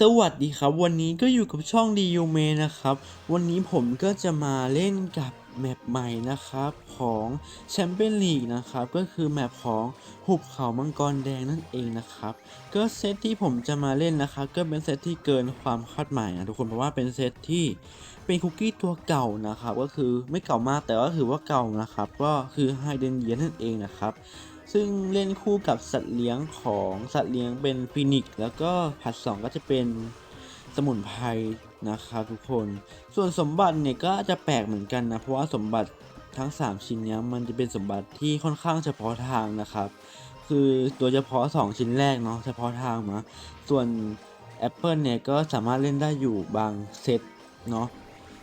สวัสดีครับ วันนี้ก็อยู่กับช่องดียูเมนะครับ วันนี้ผมก็จะมาเล่นกับแมปใหม่นะครับของแชมเปี้ยนลีกนะครับ ก็คือแมปของหุบเขามังกรแดงนั่นเองนะครับ ก็เซตที่ผมจะมาเล่นนะครับ ก็เป็นเซตที่เกินความคาดหมายนะทุกคนเพราะว่าเป็นเซตที่เป็นคุกกี้ตัวเก่านะครับ ก็คือไม่เก่ามากแต่ว่าถือว่าเก่านะครับ ก็คือไฮเดนเยียนั่นเองนะครับ ซึ่งเล่นคู่กับสัตว์เลี้ยงของสัตว์เลี้ยงเป็นฟินิกซ์แล้วก็ผัดสองก็จะเป็นสมุนไพรนะครับทุกคน ส่วนสมบัติเนี่ยก็จะแปลกเหมือนกันนะ เพราะว่าสมบัติทั้ง 3 ชิ้นเนี้ยมันจะเป็นสมบัติที่ค่อนข้างเฉพาะทางนะครับ คือตัวเฉพาะ 2 ชิ้นแรกเนาะเฉพาะทางนะส่วนแอปเปิลเนี่ยก็สามารถเล่นได้อยู่บางเซตเนาะ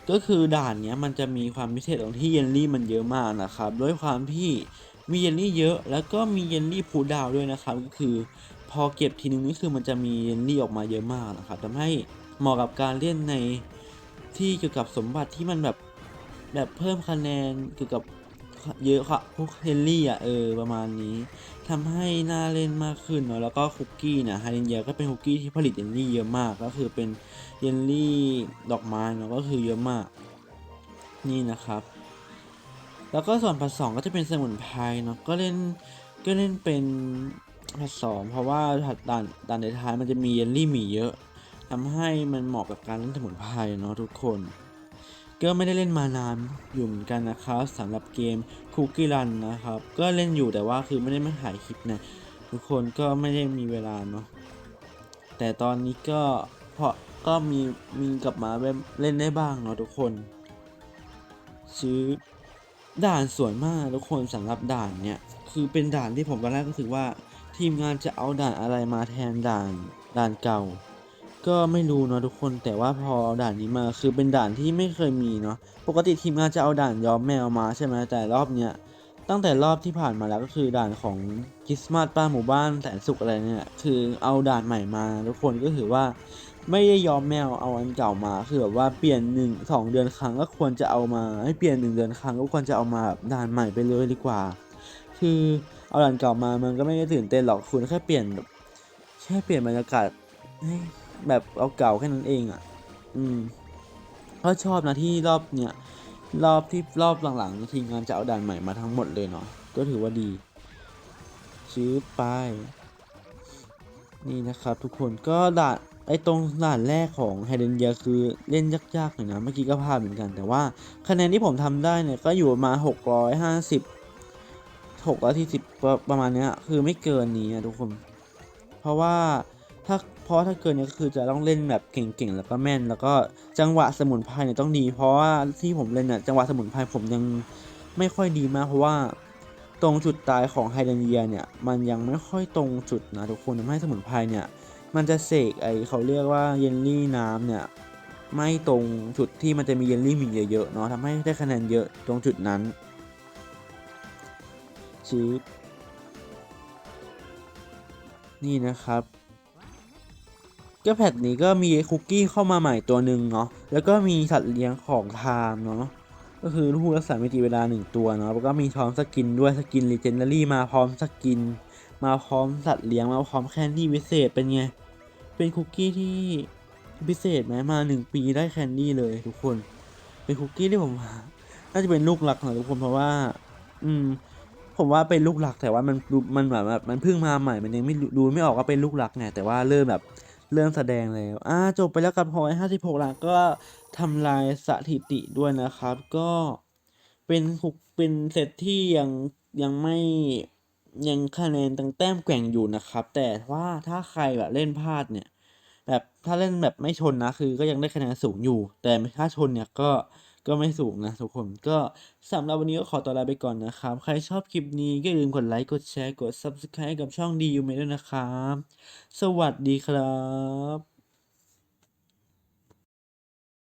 ก็คือด่านเนี้ยมันจะมีความพิเศษตรงที่เยลลี่มันเยอะมากนะครับ ด้วยความที่ มีเยลลี่เยอะ แล้วก็มีเยลลี่พูดาวด้วยนะครับก็คือ พอเก็บทีนึงนี่คือมันจะมีเยลลี่ออกมาเยอะมากนะครับทำให้เหมาะกับการเล่นในที่เกี่ยวกับสมบัติที่มันแบบแบบเพิ่มคะแนนเกี่ยวกับเยอะค่ะพวกเยลลี่อะเออประมาณนี้ทำให้น่าเล่นมากขึ้นเนาะแล้วก็คุกกี้นะไฮเดนเยียก็เป็นคุกกี้ที่ผลิตเยลลี่เยอะมาก ก็คือเป็นเยลลี่ดอกไม้เนาะก็คือเยอะมาก นี่นะครับ แล้วก็ส่วนผสมก็จะเป็นสมุนไพรเนาะก็เล่นก็เล่นเป็นผสมเพราะว่าด่านด่านในท้ายมันจะมีเยลลี่หมีเยอะทำให้มันเหมาะกับการเล่นสมุนไพรเนาะทุกคน ก็ไม่ได้เล่นมานานอยู่เหมือนกันนะครับสำหรับเกมคุกกี้รันนะครับ ก็เล่นอยู่แต่ว่าคือไม่ได้มาถ่ายคลิปนะทุกคนก็ไม่ได้มีเวลาเนาะแต่ตอนนี้ก็เพราะก็มีมีกลับมาเล่นได้บ้างเนาะทุกคนซื้อ ด่านสวยมากทุกคนสำหรับด่านเนี่ยคือเป็นด่านที่ผมตอนแรกก็รู้สึกว่า ทีมงานจะเอาด่านอะไรมาแทนด่านด่านเก่า ก็ไม่รู้เนาะทุกคนแต่ว่าพอด่านนี้มาคือเป็นด่านที่ไม่เคยมีเนาะปกติทีมงานจะเอาด่านย้อมแมวมาใช่ไหมแต่รอบเนี้ยตั้งแต่รอบที่ผ่านมาแล้วก็คือด่านของคริสต์มาสป้าหมู่บ้านแสนสุขอะไรเนี่ยคือเอาด่านใหม่มาทุกคนก็ถือว่า ไม่ได้ยอมแมวเอาอันเก่ามาคือแบบว่าเปลี่ยนหนึ่งสองเดือนครั้งก็ควรจะเอามาให้เปลี่ยนหนึ่งเดือนครั้งก็ควรจะเอามาแบบด่านใหม่ไปเลยดีกว่า คือเอาด่านเก่ามามันก็ไม่ได้ตื่นเต้นหรอกคุณแค่เปลี่ยนแบบแค่เปลี่ยนบรรยากาศแบบเอาเก่าแค่นั้นเองอะ อืมก็ชอบนะที่รอบเนี้ยรอบที่รอบหลังๆทีมงานจะเอาด่านใหม่มาทั้งหมดเลยเนาะก็ถือว่าดีชื้อไปนี่นะครับทุกคนก็ด่าน ไอ้ตรงด่านแรกของไฮเดนเยียคือเล่นยากๆหน่อยนะเมื่อกี้ก็พลาดเหมือนกัน แต่ว่าคะแนนที่ผมทำได้เนี่ยก็อยู่ประมาณหกร้อยห้าสิบหกร้อยที่สิบประมาณเนี้ยคือไม่เกินนี้นะทุกคน เพราะว่าถ้าเพราะถ้าเกินเนี้ยก็คือจะต้องเล่นแบบเก่งๆแล้วก็แม่น แล้วก็จังหวะสมุนไพรเนี่ยต้องดี เพราะว่าที่ผมเล่นเนี่ยจังหวะสมุนไพรผมยังไม่ค่อยดีมาก เพราะว่าตรงจุดตายของไฮเดนเยียเนี่ยมันยังไม่ค่อยตรงจุดนะทุกคนทำให้สมุนไพรเนี่ย มันจะเสกไอเขาเรียกว่าเยลลี่น้ำเนี่ยไม่ตรงจุดที่มันจะมีเยลลี่หมีเยอะๆเนาะทำให้ได้คะแนนเยอะตรงจุดนั้นชีสนี่นะครับ ก็แพทนี้ก็มีคุกกี้เข้ามาใหม่ตัวหนึ่งเนาะแล้วก็มีสัตว์เลี้ยงของไทม์เนาะก็คือผู้รักษามิติเวลาหนึ่งตัวเนาะแล้วก็มีพร้อมสกินด้วยสกินลีเจนดารี่มาพร้อมสกิน มาพร้อมสัตว์เลี้ยงมาพร้อมแคนดี้พิเศษเป็นไง เป็นคุกกี้ที่พิเศษไหมมาหนึ่งปีได้แคนดี้เลยทุกคน เป็นคุกกี้ที่ผมว่าน่าจะเป็นลูกหลักของทุกคนเพราะว่า อืม ผมว่าเป็นลูกหลักแต่ว่ามันมันแบบมันเพิ่งมาใหม่มันยังไม่ดูไม่ออกว่าเป็นลูกหลักไงแต่ว่าเริ่มแบบเริ่มแสดงแล้ว อ่าจบไปแล้วกับพอยห้าสิบหกหลักก็ทำลายสถิติด้วยนะครับ ก็เป็นคุกเป็นเซตที่ยังยังไม่ ยังคะแนนตั้งแต้มแกว่งอยู่นะครับ แต่ว่าถ้าใครแบบเล่นพลาดเนี่ย แบบถ้าเล่นแบบไม่ชนนะคือ ก็ยังได้คะแนนสูงอยู่ แต่ถ้าชนเนี่ยก็ก็ไม่สูงนะทุกคนก็สำหรับวันนี้ก็ขอตัวลาไปก่อนนะครับ ใครชอบคลิปนี้ก็อย่าลืมกดไลค์กดแชร์กด Subscribe กับช่องดียูเมด้วยนะครับ สวัสดีครับ